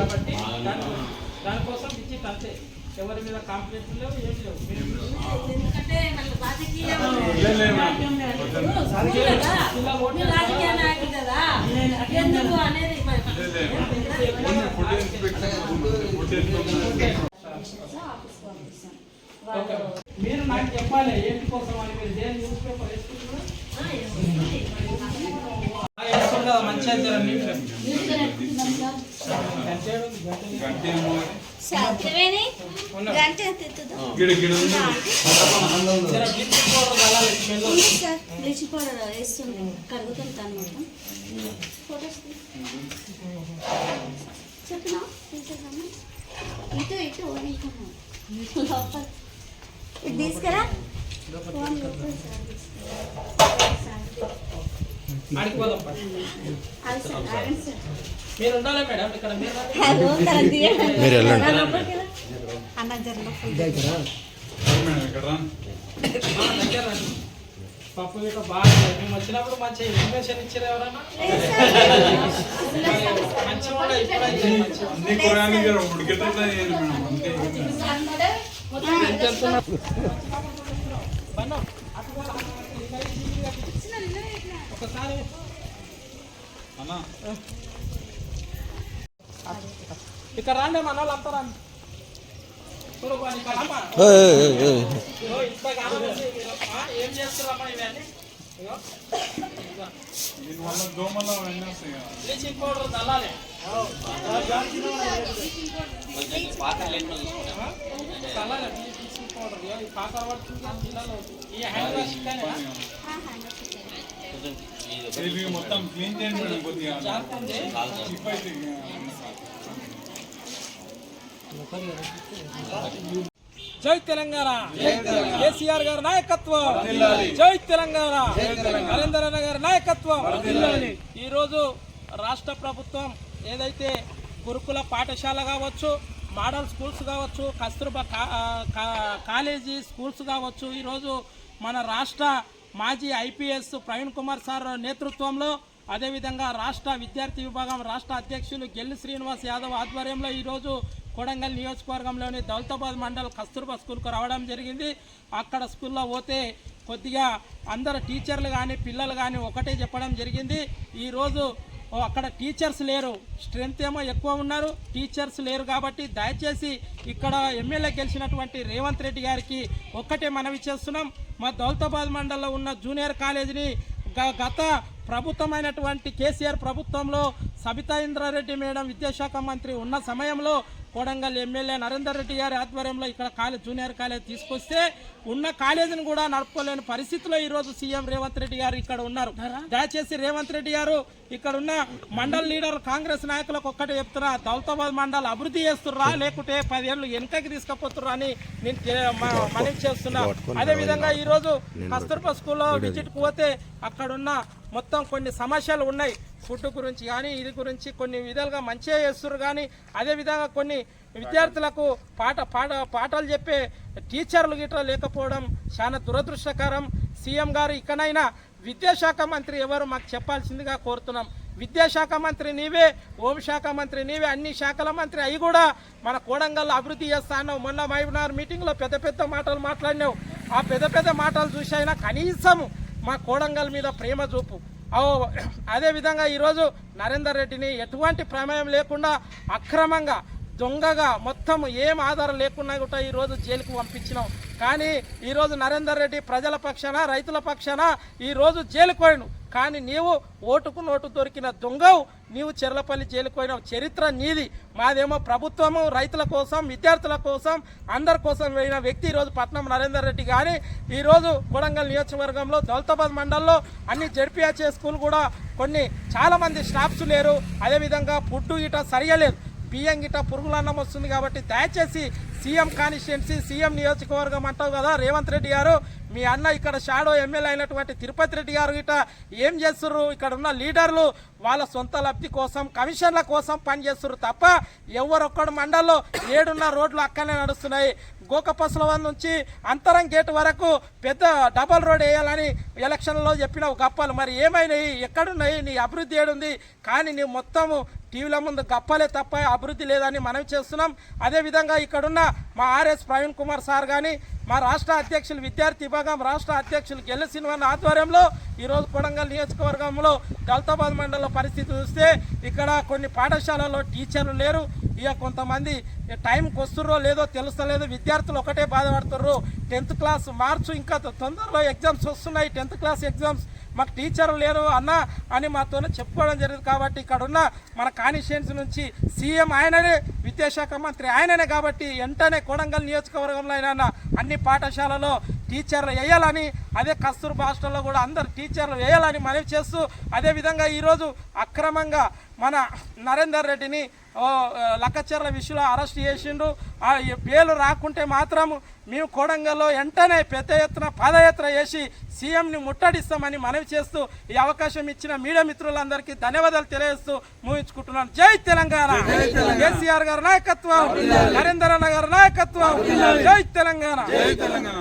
కాబట్టి దానికోసం విజిట్ అంతే. ఎవరి మీద కంప్లైంట్ లేవు ఏం లేవు. మీరు నాకు చెప్పాలి ఏంటి కోసం అని మీరు దేని న్యూస్ పేపర్ వేసుకుంటున్నారు? బ్లీచింగ్ పౌడర్ వేస్తుంది కరుగుతుంది తను మొత్తం ఫోటోస్ చెప్పినా ఇటు ఇటు ఇటు తీసుకురా ఫోన్ లోపల సార్ తీసుకురా. సార్. ఆడికి పోదాం పద. అది సార్ ఆగండి సార్ మీరు ఉండాలి మేడం? ఇక్కడ వెళ్ళండి. పప్పు గిట్ట బాగా మేము వచ్చినప్పుడు మంచిగా ఇన్ఫర్మేషన్ ఇచ్చారు ఎవరన్నా? ఉండే ఇప్పుడైతే మంచిగా అన్నా. ఇక్కడ రాండి మన వాళ్ళు అంతా రండి ఏం చేస్తున్నారమ్మా ఇవన్నీ. దీనివల్ల దోమలు బ్లీచింగ్ పౌడర్ చల్లాలి. చల్లాలి బ్లీచింగ్ పౌడర్. ఈ పడుతుంది పిల్లలు. ఈ హ్యాండ్ వాష్. మొత్తం క్లీన్ చేయండి మేడం కొద్దిగా జై తెలంగాణ. కేసీఆర్ గారి నాయకత్వం. జై తెలంగాణ. నరేంద్ర అన్న గారి నాయకత్వం. ఈ రోజు రాష్ట్ర ప్రభుత్వం ఏదైతే గురుకుల పాఠశాల కావచ్చు మోడల్ స్కూల్స్ కావచ్చు కస్తూర్బా కాలేజీ స్కూల్స్ కావచ్చు ఈరోజు మన రాష్ట్ర మాజీ ఐపీఎస్ ప్రవీణ్ కుమార్ సార్ నేతృత్వంలో అదేవిధంగా రాష్ట్ర విద్యార్థి విభాగం రాష్ట్ర అధ్యక్షులు గెల్లి శ్రీనివాస్ యాదవ్ ఆధ్వర్యంలో ఈరోజు కొడంగల్ నియోజకవర్గంలోని దౌలతాబాద్ మండల్ కస్తూర్బా స్కూల్కు రావడం జరిగింది. అక్కడ స్కూల్లో పోతే కొద్దిగా అందరు టీచర్లు కానీ పిల్లలు కానీ ఒకటే చెప్పడం జరిగింది. ఈరోజు అక్కడ టీచర్స్ లేరు. స్ట్రెంత్ ఏమో ఎక్కువ ఉన్నారు. టీచర్స్ లేరు కాబట్టి దయచేసి ఇక్కడ ఎమ్మెల్యే గెలిచినటువంటి రేవంత్ రెడ్డి గారికి ఒక్కటే మనవి చేస్తున్నాం. మా దౌలతాబాద్ మండలంలో ఉన్న జూనియర్ కాలేజీని గ- గత ప్రభుత్వమైనటువంటి కేసీఆర్ ప్రభుత్వంలో సబితా ఇంద్రారెడ్డి మేడం విద్యాశాఖ మంత్రి ఉన్న సమయంలో కోడంగల్ ఎమ్మెల్యే నరేందర్ రెడ్డి గారి ఆధ్వర్యంలో ఇక్కడ కాలేజ్ జూనియర్ కాలేజ్ తీసుకొస్తే ఉన్న కాలేజీని కూడా నడుపుకోలేని పరిస్థితిలో ఈరోజు సీఎం రేవంత్ రెడ్డి గారు ఇక్కడ ఉన్నారు. దయచేసి రేవంత్ రెడ్డి గారు ఇక్కడ ఉన్న మండల్ లీడర్ కాంగ్రెస్ నాయకులకు ఒక్కటే చెప్తున్నా దౌలతాబాద్ మండల్ అభివృద్ధి చేస్తుర్రా లేకుంటే పదేళ్ళు వెనకకి తీసుకుపోతుర్రా అని నేను మనవి చేస్తున్నా. అదే విధంగా ఈ రోజు కస్తూర్బా స్కూల్లో విజిట్ పోతే అక్కడున్న మొత్తం కొన్ని సమస్యలు ఉన్నాయి. ఫుడ్ గురించి కానీ ఇది గురించి కొన్ని విధాలుగా మంచిగా చేస్తున్నారు కానీ అదే విధంగా కొన్ని విద్యార్థులకు పాట పాట పాఠాలు చెప్పే టీచర్లు గిట్లా లేకపోవడం చాలా దురదృష్టకరం. సీఎం గారు ఇకనైనా విద్యాశాఖ మంత్రి ఎవరు మాకు చెప్పాల్సిందిగా కోరుతున్నాం. విద్యాశాఖ మంత్రి నీవే హోంశాఖ మంత్రి నీవే అన్ని శాఖల మంత్రి అవి కూడా మన కోడంగల్ అభివృద్ధి చేస్తాను మొన్న వైబినార్ మీటింగ్లో పెద్ద పెద్ద మాటలు మాట్లాడినావు. ఆ పెద్ద పెద్ద మాటలు చూసి అయినా కనీసం మా కోడంగల్ మీద ప్రేమ చూపు. అదేవిధంగా ఈరోజు నరేందర్ రెడ్డిని ఎటువంటి ప్రమేయం లేకుండా అక్రమంగా దొంగగా మొత్తం ఏం ఆధారం లేకుండా కూడా ఈరోజు జైలుకు పంపించినాం. కానీ ఈరోజు నరేందర్ రెడ్డి ప్రజల పక్షాన రైతుల పక్షాన ఈరోజు జైలుకు పోయిను కానీ నీవు ఓటుకు నోటు దొరికిన దొంగవు నీవు చెర్లపల్లి జైలుకు చరిత్ర నీది. మాదేమో ప్రభుత్వము రైతుల కోసం విద్యార్థుల కోసం అందరి కోసం వెళ్ళిన వ్యక్తి ఈరోజు పట్నం నరేందర్ రెడ్డి కానీ ఈరోజు కొడంగల్ నియోజకవర్గంలో దౌలతాబాద్ మండలంలో అన్ని జడ్పీహెచ్ఏ స్కూల్ కూడా కొన్ని చాలామంది స్టాఫ్స్ లేరు. అదేవిధంగా ఫుడ్ ఇట సరియలేదు. బియ్యం గిట్ట పురుగులన్నం వస్తుంది కాబట్టి దయచేసి సీఎం కాన్స్టిట్యున్సీ సీఎం నియోజకవర్గం అంటావు కదా రేవంత్ రెడ్డి గారు. మీ అన్న ఇక్కడ షాడో ఎమ్మెల్యే అయినటువంటి తిరుపతి రెడ్డి గారు గిట్ట ఏం చేస్తుర్రు? ఇక్కడ ఉన్న లీడర్లు వాళ్ళ సొంత లబ్ధి కోసం కమిషన్ల కోసం పనిచేస్తున్నారు తప్ప ఎవరొక్కడు మండల్లో ఏడున్న రోడ్లు అక్కనే నడుస్తున్నాయి. గోకపసలవన్ నుంచి అంతరం గేట్ వరకు పెద్ద డబల్ రోడ్ వేయాలని ఎలక్షన్లో చెప్పిన గప్పలు. మరి ఏమైనాయి? ఎక్కడున్నాయి? నీ అభివృద్ధి ఏడుంది? కానీ నీ మొత్తము టీవీల ముందు గప్పలే తప్ప అభివృద్ధి లేదని మనం చేస్తున్నాం. అదేవిధంగా ఇక్కడున్న మా ఆర్ఎస్ ప్రవీణ్ కుమార్ సార్ కానీ మా రాష్ట్ర అధ్యక్షులు విద్యార్థి విభాగం రాష్ట్ర అధ్యక్షులు గెల్ల సినిమా ఆధ్వర్యంలో ఈరోజు కొడంగల్ నియోజకవర్గంలో దళితాబాద్ మండలంలో పరిస్థితి చూస్తే ఇక్కడ కొన్ని పాఠశాలల్లో టీచర్లు లేరు. ఇక కొంతమంది టైంకి వస్తుర్రో లేదో తెలుస్తలేదు. విద్యార్థులు ఒకటే బాధపడుతుర్రు. టెన్త్ క్లాస్ మార్చు ఇంకా తొందరలో ఎగ్జామ్స్ వస్తున్నాయి. టెన్త్ క్లాస్ ఎగ్జామ్స్ మాకు టీచర్ లేరు అన్న అని మాతో చెప్పుకోవడం జరిగింది. కాబట్టి ఇక్కడ ఉన్న మన కాన్స్టిట్యున్సీ నుంచి సీఎం ఆయననే విద్యాశాఖ మంత్రి ఆయననే కాబట్టి వెంటనే కొడంగల్ నియోజకవర్గంలో అయినా అన్ని పాఠశాలలో టీచర్లు వేయాలని అదే కస్తూర్బా హాస్టల్లో కూడా అందరు టీచర్లు వేయాలని మనవి చేస్తూ అదేవిధంగా ఈరోజు అక్రమంగా మన నరేందర్ రెడ్డిని ఓ, ఆ, విషయంలో అరెస్ట్ చేసిండు ఆ ఈ రాకుంటే మాత్రం మేము కోడంగల్లో వెంటనే పెద్ద ఎత్తున పాదయాత్ర చేసి సీఎంని ముట్టడిస్తామని మనవి చేస్తూ ఈ అవకాశం ఇచ్చిన మీడియా మిత్రులందరికీ ధన్యవాదాలు తెలియజేస్తూ ముగించుకుంటున్నాను జై తెలంగాణ. కేసీఆర్ గారి నాయకత్వం నరేందర్ అన్న గారి నాయకత్వం. జై తెలంగాణ. జై తెలంగాణ.